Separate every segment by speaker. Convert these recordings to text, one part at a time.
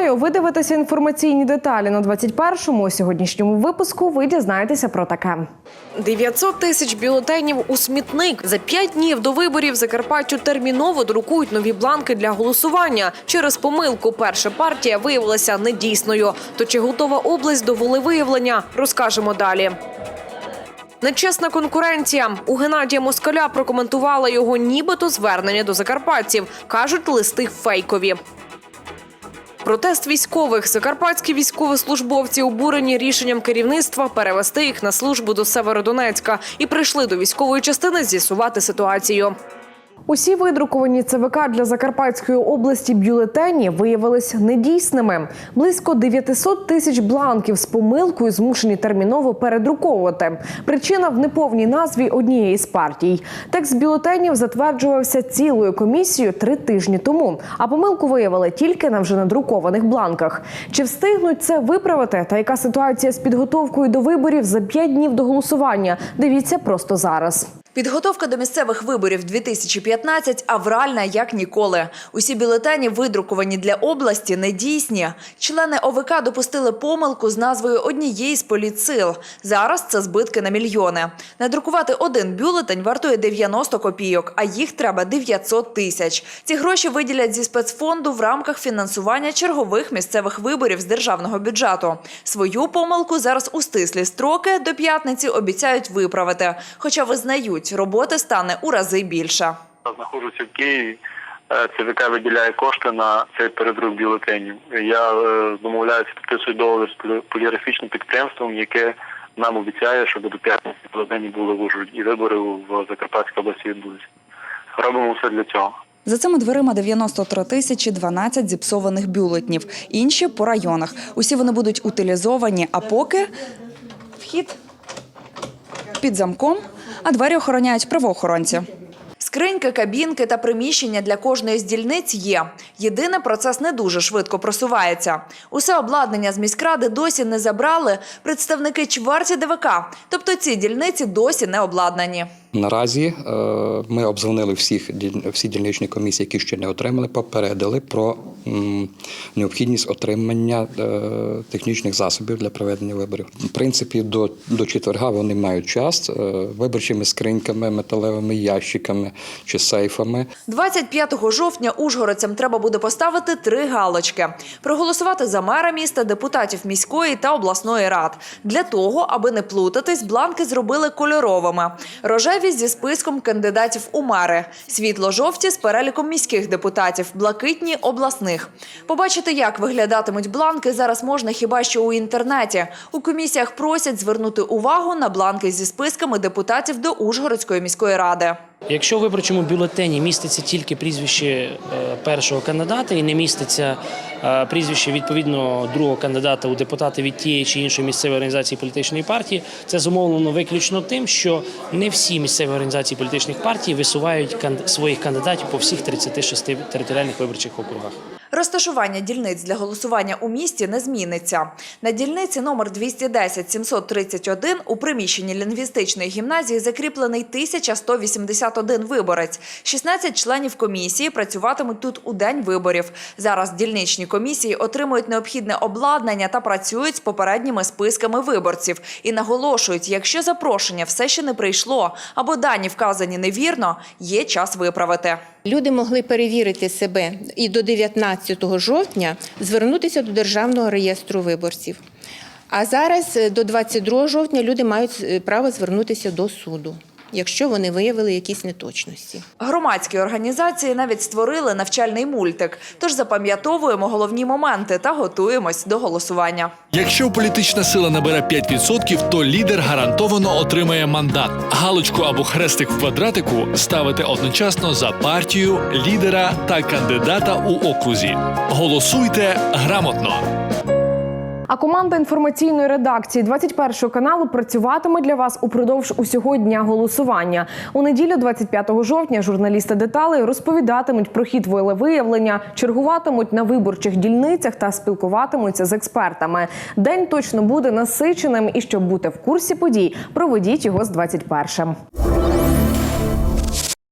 Speaker 1: Вітаю! Ви дивитеся інформаційні деталі на 21-му. У сьогоднішньому випуску ви дізнаєтеся про таке. 900 тисяч бюлетенів у смітник. За п'ять днів до виборів Закарпаттю терміново друкують нові бланки для голосування. Через помилку перша партія виявилася недійсною. То чи готова область до волевиявлення? Розкажемо далі. Нечесна конкуренція. У Геннадія Москаля прокоментувала його нібито звернення до закарпатців. Кажуть, листи фейкові. Протест військових. Закарпатські військовослужбовці обурені рішенням керівництва перевести їх на службу до Северодонецька і прийшли до військової частини з'ясувати ситуацію. Усі видруковані ЦВК для Закарпатської області бюлетені виявились недійсними. Близько 900 тисяч бланків з помилкою змушені терміново передруковувати. Причина в неповній назві однієї з партій. Текст бюлетенів затверджувався цілою комісією три тижні тому, а помилку виявили тільки на вже надрукованих бланках. Чи встигнуть це виправити? Та яка ситуація з підготовкою до виборів за п'ять днів до голосування? Дивіться просто зараз.
Speaker 2: Підготовка до місцевих виборів 2015 авральна як ніколи. Усі бюлетені, видруковані для області, недійсні. Члени ОВК допустили помилку з назвою однієї з політсил. Зараз це збитки на мільйони. Надрукувати один бюлетень вартує 90 копійок, а їх треба 900 тисяч. Ці гроші виділять зі спецфонду в рамках фінансування чергових місцевих виборів з державного бюджету. Свою помилку зараз у стислі строки до п'ятниці обіцяють виправити, хоча визнають, роботи стане у рази більше.
Speaker 3: Я знаходжуся в Києві. Е, ЦВК виділяє кошти на цей передрук бюлетенів. Я е, домовляюся, підписую договір з полі- поліграфічним підприємством, яке нам обіцяє, що до п'ятниці бюлетені були в Ужгороді і вибори в Закарпатській області відбудуться. Робимо все для цього.
Speaker 4: За цими дверима 93 тисячі 12 зіпсованих бюлетнів. Інші по районах. Усі вони будуть утилізовані, а поки вхід під замком, а двері охороняють правоохоронці.
Speaker 2: Скриньки, кабінки та приміщення для кожної з дільниць є. Єдине, процес не дуже швидко просувається. Усе обладнання з міськради досі не забрали представники чверті ДВК. Тобто ці дільниці досі не обладнані.
Speaker 5: Наразі е, ми обдзвонили всіх всі дільничні комісії, які ще не отримали, попередили про необхідність отримання е, технічних засобів для проведення виборів. В принципі, до, до четверга вони мають час е, виборчими скриньками, металевими ящиками чи сейфами.
Speaker 2: 25 жовтня ужгородцям треба буде поставити три галочки: проголосувати за мера міста, депутатів міської та обласної рад. Для того, аби не плутатись, бланки зробили кольоровими. Рожеві зі списком кандидатів у мери, світло-жовті з переліком міських депутатів, блакитні обласних. Побачити, як виглядатимуть бланки, зараз можна хіба що у інтернеті. У комісіях просять звернути увагу на бланки зі списками депутатів до Ужгородської міської ради.
Speaker 6: Якщо в виборчому бюлетені міститься тільки прізвище е, першого кандидата і не міститься е, прізвище відповідно другого кандидата у депутати від тієї чи іншої місцевої організації політичної партії, це зумовлено виключно тим, що не всі місцеві організації політичних партій висувають своїх кандидатів по всіх 36 територіальних виборчих округах.
Speaker 2: Розташування дільниць для голосування у місті не зміниться. На дільниці номер 210-731 у приміщенні лінгвістичної гімназії закріплений 1181 виборець. 16 членів комісії працюватимуть тут у день виборів. Зараз дільничні комісії отримують необхідне обладнання та працюють з попередніми списками виборців. І наголошують, якщо запрошення все ще не прийшло або дані вказані невірно, є час виправити.
Speaker 7: Люди могли перевірити себе і до 19 жовтня звернутися до Державного реєстру виборців. А зараз е, до 22 жовтня люди мають е, право звернутися до суду, якщо вони виявили якісь неточності.
Speaker 2: Громадські організації навіть створили навчальний мультик. Тож запам'ятовуємо головні моменти та готуємось до голосування.
Speaker 8: Якщо політична сила набере 5%, то лідер гарантовано отримає мандат. Галочку або хрестик в квадратику ставите одночасно за партію, лідера та кандидата у окрузі. Голосуйте грамотно.
Speaker 1: А команда інформаційної редакції 21 каналу працюватиме для вас упродовж усього дня голосування. У неділю, 25 жовтня, журналісти деталей розповідатимуть про хід волевиявлення, чергуватимуть на виборчих дільницях та спілкуватимуться з експертами. День точно буде насиченим, і щоб бути в курсі подій, проведіть його з 21-м.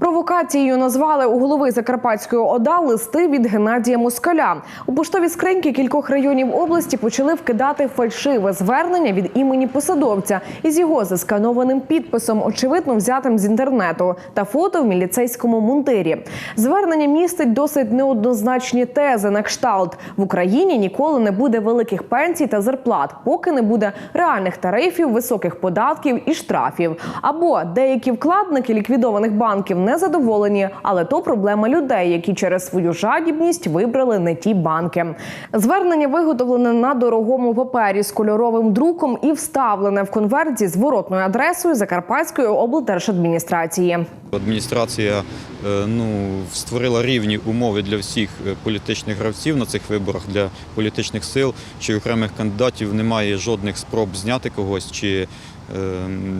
Speaker 1: Провокацією назвали у голови Закарпатської ОДА листи від Геннадія Москаля. У поштові скриньки кількох районів області почали вкидати фальшиве звернення від імені посадовця із його засканованим підписом, очевидно взятим з інтернету, та фото в міліцейському мундирі. Звернення містить досить неоднозначні тези на кшталт в Україні ніколи не буде великих пенсій та зарплат, поки не буде реальних тарифів, високих податків і штрафів. Або деякі вкладники ліквідованих банків не задоволені, але то проблема людей, які через свою жадібність вибрали не ті банки. Звернення виготовлене на дорогому папері з кольоровим друком і вставлене в конверт зі зворотною адресою Закарпатської облдержадміністрації.
Speaker 9: Адміністрація е, ну, створила рівні умови для всіх е, політичних гравців на цих виборах, для політичних сил чи окремих кандидатів немає жодних спроб зняти когось чи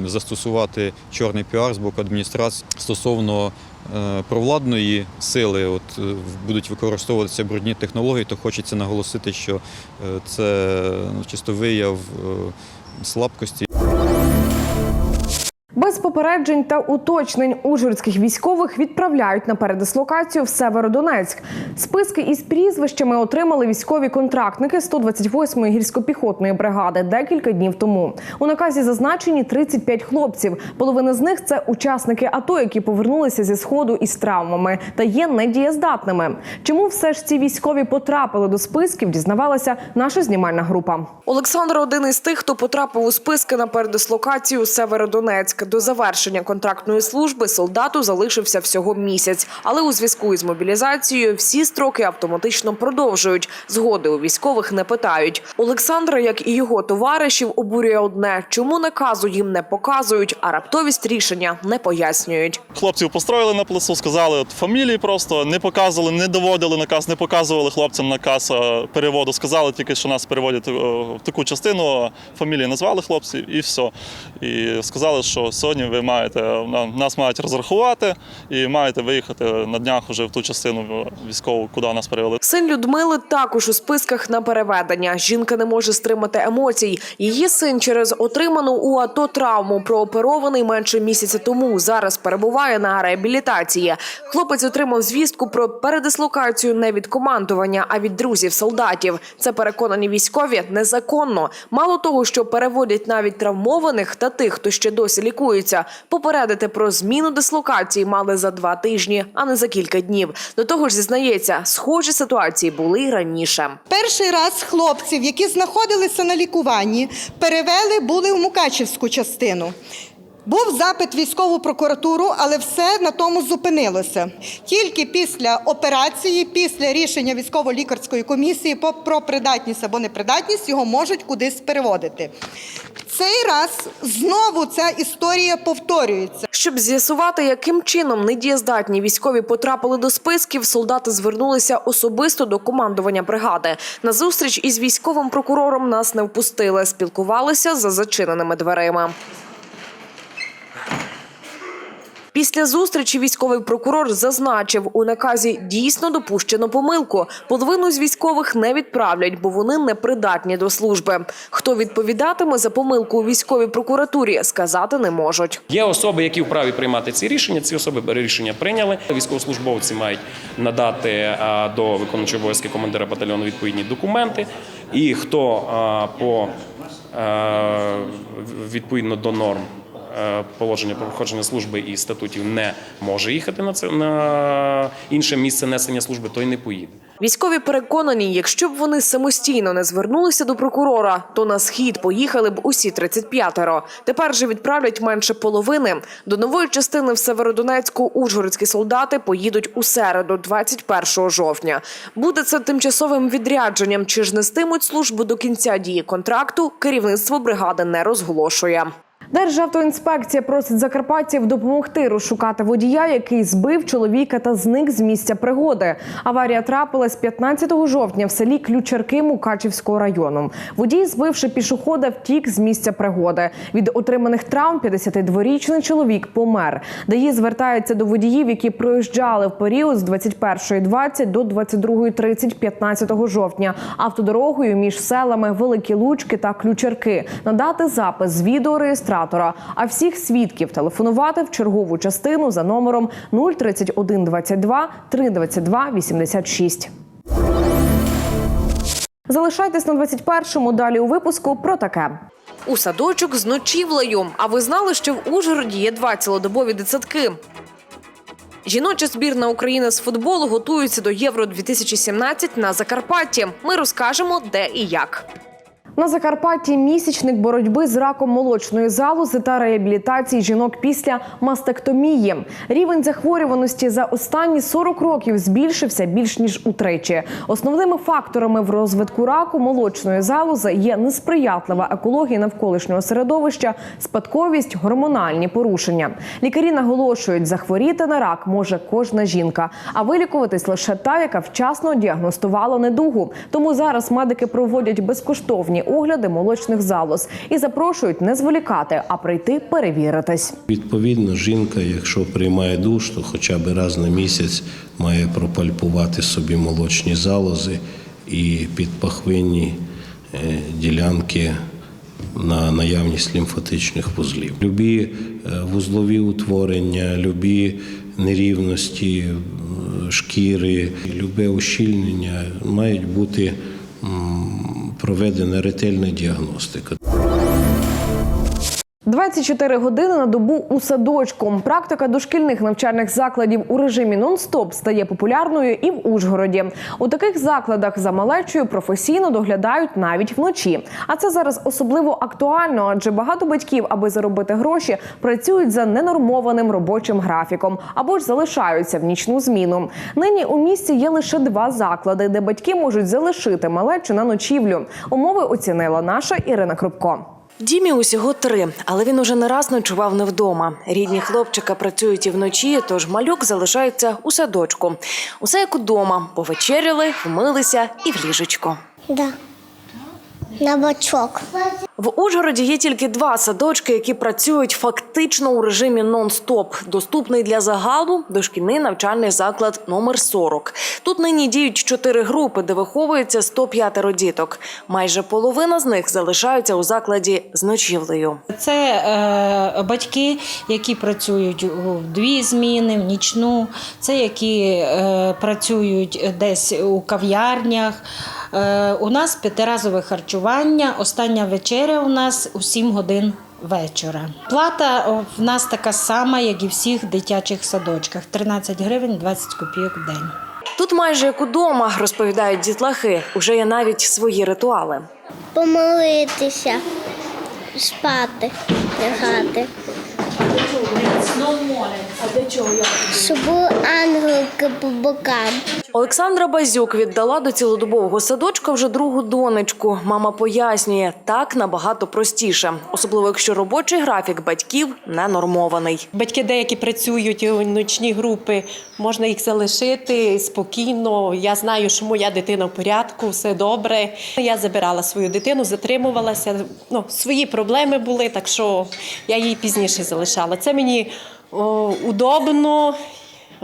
Speaker 9: застосувати чорний піар з боку адміністрації стосовно е, провладної сили. От е, будуть використовуватися брудні технології, то хочеться наголосити, що е, це ну, чисто вияв слабкості.
Speaker 1: Без попереджень та уточнень ужгородських військових відправляють на передислокацію в Северодонецьк. Списки із прізвищами отримали військові контрактники 128-ї гірсько-піхотної бригади декілька днів тому. У наказі зазначені 35 хлопців. Половина з них це учасники АТО, які повернулися зі сходу із травмами та є недієздатними. Чому все ж ці військові потрапили до списків? Дізнавалася наша знімальна група. Олександр один із тих, хто потрапив у списки на передислокацію Северодонецьк. До завершення контрактної служби солдату залишився всього місяць, але у зв'язку із мобілізацією всі строки автоматично продовжують. Згоди у військових не питають. Олександра, як і його товаришів, обурює одне: чому наказу їм не показують, а раптовість рішення не пояснюють.
Speaker 10: Хлопців построїли на плесу, сказали от фамілії просто не показували, не доводили наказ, не показували хлопцям наказ е, переводу. Сказали тільки, що нас переводять е, в таку частину. Фамілії назвали хлопців і все. І сказали, що сьогодні ви маєте на- нас мають розрахувати і маєте виїхати на днях вже в ту частину військову, куди нас перевели.
Speaker 1: Син Людмили також у списках на переведення. Жінка не може стримати емоцій. Її син через отриману у АТО травму прооперований менше місяця тому. Зараз перебуває на реабілітації. Хлопець отримав звістку про передислокацію не від командування, а від друзів солдатів. Це переконані військові незаконно. Мало того, що переводять навіть травмованих та тих, хто ще досі лікується. Попередити про зміну дислокації мали за два тижні, а не за кілька днів. До того ж, зізнається, схожі ситуації були раніше.
Speaker 11: Перший раз хлопців, які знаходилися на лікуванні, перевели були в Мукачівську частину. Був запит військову прокуратуру, але все на тому зупинилося. Тільки після операції, після рішення військово-лікарської комісії про придатність або непридатність його можуть кудись переводити. Цей раз знову ця історія повторюється.
Speaker 1: Щоб з'ясувати, яким чином недієздатні військові потрапили до списків, солдати звернулися особисто до командування бригади. На зустріч із військовим прокурором нас не впустили. Спілкувалися за зачиненими дверима. Після зустрічі військовий прокурор зазначив, у наказі дійсно допущено помилку. Половину з військових не відправлять, бо вони непридатні до служби. Хто відповідатиме за помилку у військовій прокуратурі, сказати не можуть.
Speaker 12: Є особи, які вправі приймати ці рішення. Ці особи рішення прийняли. Військовослужбовці мають надати до виконуючого обов'язки командира батальйону відповідні документи. І хто по відповідно до норм. Е, Положення про проходження служби і статутів не може їхати на це на інше місце несення служби, той не поїде.
Speaker 1: Військові переконані, якщо б вони самостійно не звернулися до прокурора, то на схід поїхали б усі 35-ро. Тепер же відправлять менше половини. До нової частини в Северодонецьку ужгородські солдати поїдуть у середу, 21 жовтня. Буде це тимчасовим відрядженням. Чи ж нестимуть службу до кінця дії контракту? Керівництво бригади не розголошує. Державтоінспекція просить закарпатців допомогти розшукати водія, який збив чоловіка та зник з місця пригоди. Аварія трапилась 15 жовтня в селі Ключарки Мукачівського району. Водій, збивши пішохода, втік з місця пригоди. Від отриманих травм 52-річний чоловік помер. ДАІ звертається до водіїв, які проїжджали в період з 21.20 до 22.30 15 жовтня автодорогою між селами Великі Лучки та Ключарки. Надати запис з відеореєстратора медіатора. А всіх свідків телефонувати в чергову частину за номером 031 22 322 86. Залишайтесь на 21-му. Далі у випуску про таке. У садочок з ночівлею. А ви знали, що в Ужгороді є два цілодобові дитсадки? Жіноча збірна України з футболу готується до Євро 2017 на Закарпатті. Ми розкажемо, де і як. На Закарпатті місячник боротьби з раком молочної залози та реабілітації жінок після мастектомії. Рівень захворюваності за останні 40 років збільшився більш ніж утричі. Основними факторами в розвитку раку молочної залози є несприятлива екологія навколишнього середовища, спадковість, гормональні порушення. Лікарі наголошують, захворіти на рак може кожна жінка, а вилікуватись лише та, яка вчасно діагностувала недугу. Тому зараз медики проводять безкоштовні огляди молочних залоз і запрошують не зволікати, а прийти перевіритись.
Speaker 13: Відповідно, жінка, якщо приймає душ, то хоча б раз на місяць має пропальпувати собі молочні залози і підпахвинні е, ділянки на наявність лімфатичних вузлів. Любі е, вузлові утворення, любі нерівності шкіри, любе ущільнення мають бути проведена ретельна діагностика.
Speaker 1: 24 години на добу у садочку. Практика дошкільних навчальних закладів у режимі нон-стоп стає популярною і в Ужгороді. У таких закладах за малечою професійно доглядають навіть вночі. А це зараз особливо актуально, адже багато батьків, аби заробити гроші, працюють за ненормованим робочим графіком або ж залишаються в нічну зміну. Нині у місті є лише два заклади, де батьки можуть залишити малечу на ночівлю. Умови оцінила наша Ірина Крупко.
Speaker 14: Дімі усього три, але він уже не раз ночував не вдома. Рідні хлопчика працюють і вночі, тож малюк залишається у садочку. Усе як удома. Повечеряли, вмилися і в ліжечко.
Speaker 15: Да. На бачок.
Speaker 14: В Ужгороді є тільки два садочки, які працюють фактично у режимі нон-стоп. Доступний для загалу дошкільний навчальний заклад номер 40. Тут нині діють чотири групи, де виховується 105 діток. Майже половина з них залишаються у закладі з ночівлею.
Speaker 16: Це е, батьки, які працюють у дві зміни, в нічну, це які е, працюють десь у кав'ярнях. Е, у нас п'ятиразове харчування. Остання вечеря у нас у 7 годин вечора. Плата в нас така сама, як і в всіх дитячих садочках: 13 гривень 20 копійок в день.
Speaker 14: Тут майже як удома, розповідають дітлахи. Уже є навіть свої ритуали.
Speaker 15: Помолитися, спати, лягати. Щоб були ангелки по бокам.
Speaker 14: Олександра Базюк віддала до цілодобового садочка вже другу донечку. Мама пояснює, так набагато простіше, особливо якщо робочий графік батьків не нормований.
Speaker 17: Батьки деякі працюють у ночні групи, можна їх залишити спокійно. Я знаю, що моя дитина в порядку, все добре. Я забирала свою дитину, затримувалася. Ну, свої проблеми були, так що я її пізніше залишала. Це мені удобно.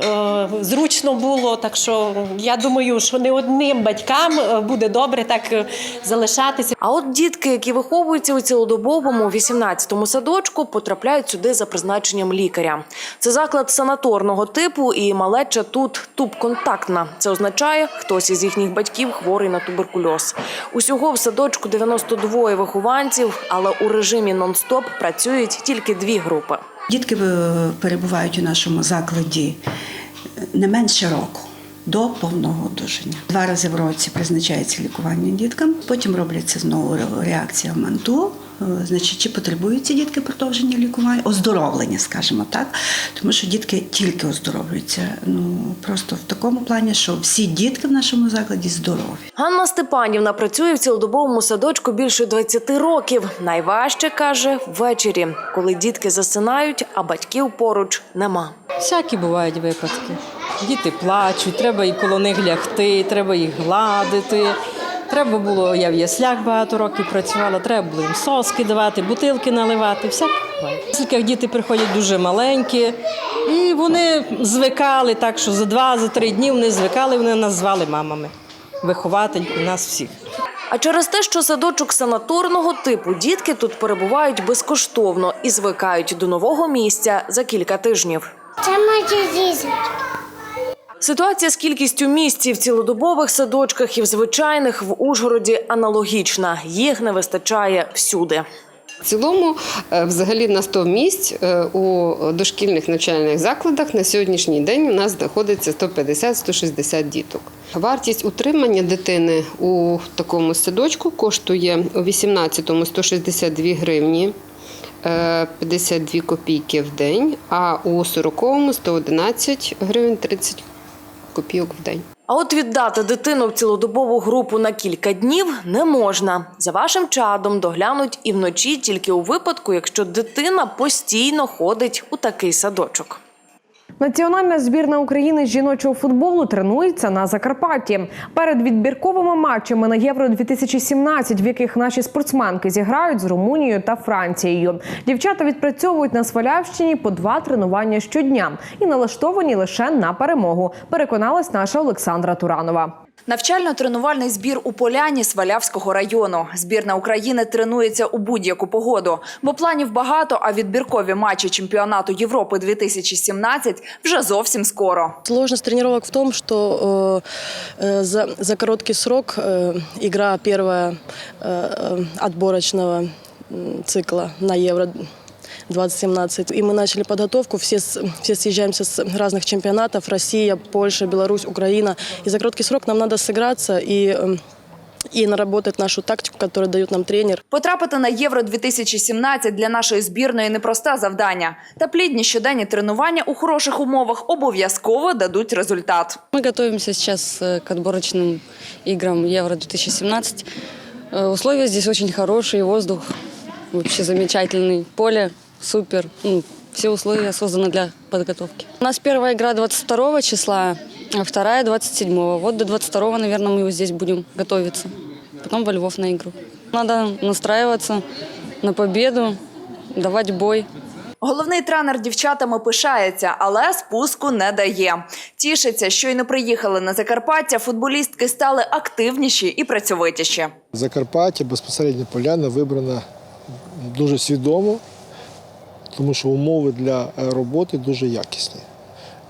Speaker 17: е, Зручно було, так що я думаю, що не одним батькам е, буде добре так е, залишатися.
Speaker 14: А от дітки, які виховуються у цілодобовому 18-му садочку, потрапляють сюди за призначенням лікаря. Це заклад санаторного типу, і малеча тут тубконтактна. Це означає, хтось із їхніх батьків хворий на туберкульоз. Усього в садочку 92 вихованців, але у режимі нон-стоп працюють тільки дві групи.
Speaker 18: Дітки е, перебувають у нашому закладі не менше року. До повного одужання. Два рази в році призначається лікування діткам, потім робляться знову реакція в манту. Е, Значить, чи потребують ці дітки продовження лікування, оздоровлення, скажімо так, тому що дітки тільки оздоровлюються. Ну просто в такому плані, що всі дітки в нашому закладі здорові.
Speaker 14: Ганна Степанівна працює в цілодобовому садочку більше 20 років. Найважче каже ввечері, коли дітки засинають, а батьків поруч нема.
Speaker 19: Всякі бувають випадки. Діти плачуть, треба і коло них лягти, треба їх гладити. Треба було, я в яслях багато років працювала, треба було їм соски давати, бутилки наливати, всяке буває. Оскільки діти приходять дуже маленькі, і вони звикали так, що за два, за три дні вони звикали, вони нас звали мамами. Виховательку нас всіх.
Speaker 14: А через те, що садочок санаторного типу дітки тут перебувають безкоштовно і звикають до нового місця за кілька тижнів.
Speaker 15: Це може зізати.
Speaker 14: Ситуація з кількістю місць в цілодобових садочках і в звичайних в Ужгороді аналогічна. Їх не вистачає всюди.
Speaker 20: В цілому, е, взагалі, на 100 місць е, у дошкільних навчальних закладах на сьогоднішній день у нас знаходиться 150-160 діток. Вартість утримання дитини у такому садочку коштує у 18-му 162 гривні. е, 52 копійки в день, а у 40-му 111 гривень 30 копійок в день.
Speaker 14: А от віддати дитину в цілодобову групу на кілька днів не можна. За вашим чадом доглянуть і вночі тільки у випадку, якщо дитина постійно ходить у такий садочок.
Speaker 1: Національна збірна України з жіночого футболу тренується на Закарпатті. Перед відбірковими матчами на Євро 2017 в яких наші спортсменки зіграють з Румунією та Францією. Дівчата відпрацьовують на Свалявщині по два тренування щодня і налаштовані лише на перемогу. Переконалась наша Олександра Туранова.
Speaker 2: Навчально-тренувальний збір у Поляні Свалявського району. Збірна України тренується у будь-яку погоду, бо планів багато, а відбіркові матчі чемпіонату Європи 2017 вже зовсім скоро.
Speaker 21: Сложность тренировок в том, что э, э, за, за короткий срок э, игра первая э, э, отборочного м, цикла на Евро 2017. И мы начали подготовку, все, с- все съезжаемся с разных чемпионатов, Россия, Польша, Беларусь, Украина. И за короткий срок нам надо сыграться и, э, и наработать нашу тактику, которую дает нам тренер.
Speaker 2: Потрапити на Євро 2017 для нашої збірної непросте завдання. Та плідні щоденні тренування у хороших умовах обов'язково дадуть результат.
Speaker 22: Мы готовимся сейчас э, к отборочным играм Евро-2017. Э, Условия здесь очень хорошие, воздух вообще замечательный, поле супер. Ну, все условия созданы для подготовки. У нас первая игра 22 числа, а вторая 27. Вот до 22, наверное, мы здесь будем готовиться. Потом во Львов на игру. Надо настраиваться на победу, давать бой.
Speaker 2: Головний тренер дівчатами пишається, але спуску не дає. Тішиться, щойно приїхали на Закарпаття, футболістки стали активніші і працьовитіші.
Speaker 23: Закарпаття безпосередньо поляна вибрана дуже свідомо, тому що умови для е, роботи дуже якісні.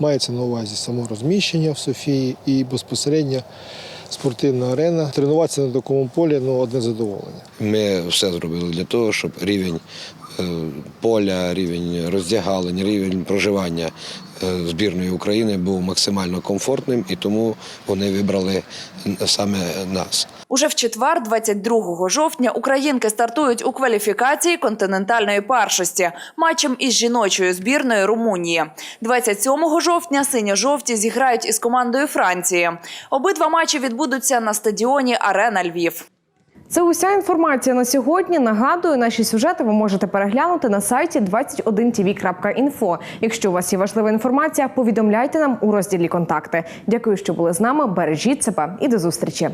Speaker 23: Мається на увазі само розміщення в Софії і безпосередньо спортивна арена. Тренуватися на такому полі ну, одне задоволення.
Speaker 24: Ми все зробили для того, щоб рівень е, поля, рівень роздягалень, рівень проживання е, збірної України був максимально комфортним, і тому вони вибрали саме нас.
Speaker 2: Уже в четвер, 22 жовтня, українки стартують у кваліфікації континентальної першості матчем із жіночою збірною Румунії. 27 жовтня синьо-жовті зіграють із командою Франції. Обидва матчі відбудуться на стадіоні Арена Львів.
Speaker 1: Це уся інформація на сьогодні. Нагадую, наші сюжети ви можете переглянути на сайті 21tv.info. Якщо у вас є важлива інформація, повідомляйте нам у розділі контакти. Дякую, що були з нами. Бережіть себе і до зустрічі.